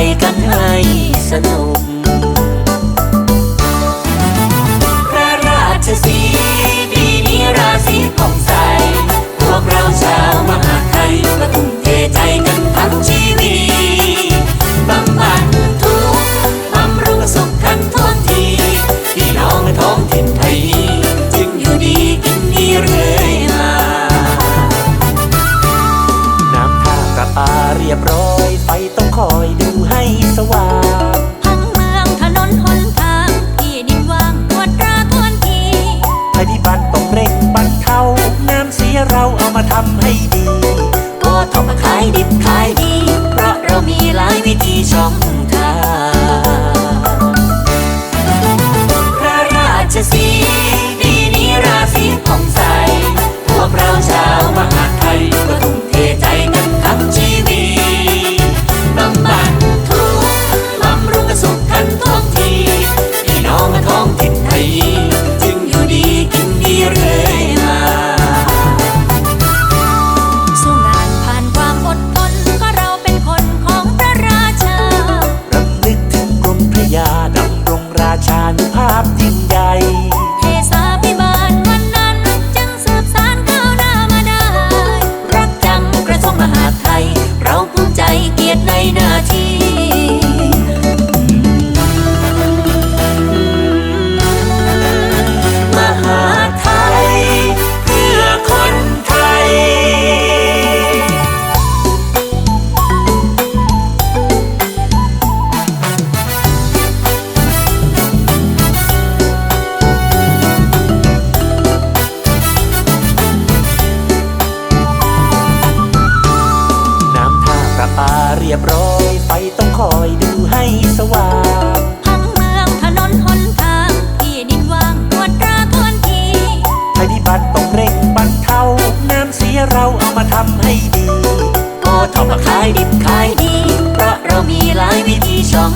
ไปกันให้สนุก มาทำให้ดี ก็ทำมาขายดิบขายดี เพราะเรามีหลายวิธีช่ง เรียบร้อย ไฟต้องคอยดูให้สว่างพังเมืองถนนหนทางที่ดินว่างปวดราวทวนทีภัยพิบัติต้องเร่งบรรเทาน้ำเสียเราเอามาทำให้ดีก็ทำมาขายดิบขายดี เพราะเรามีหลายวิธีช่อง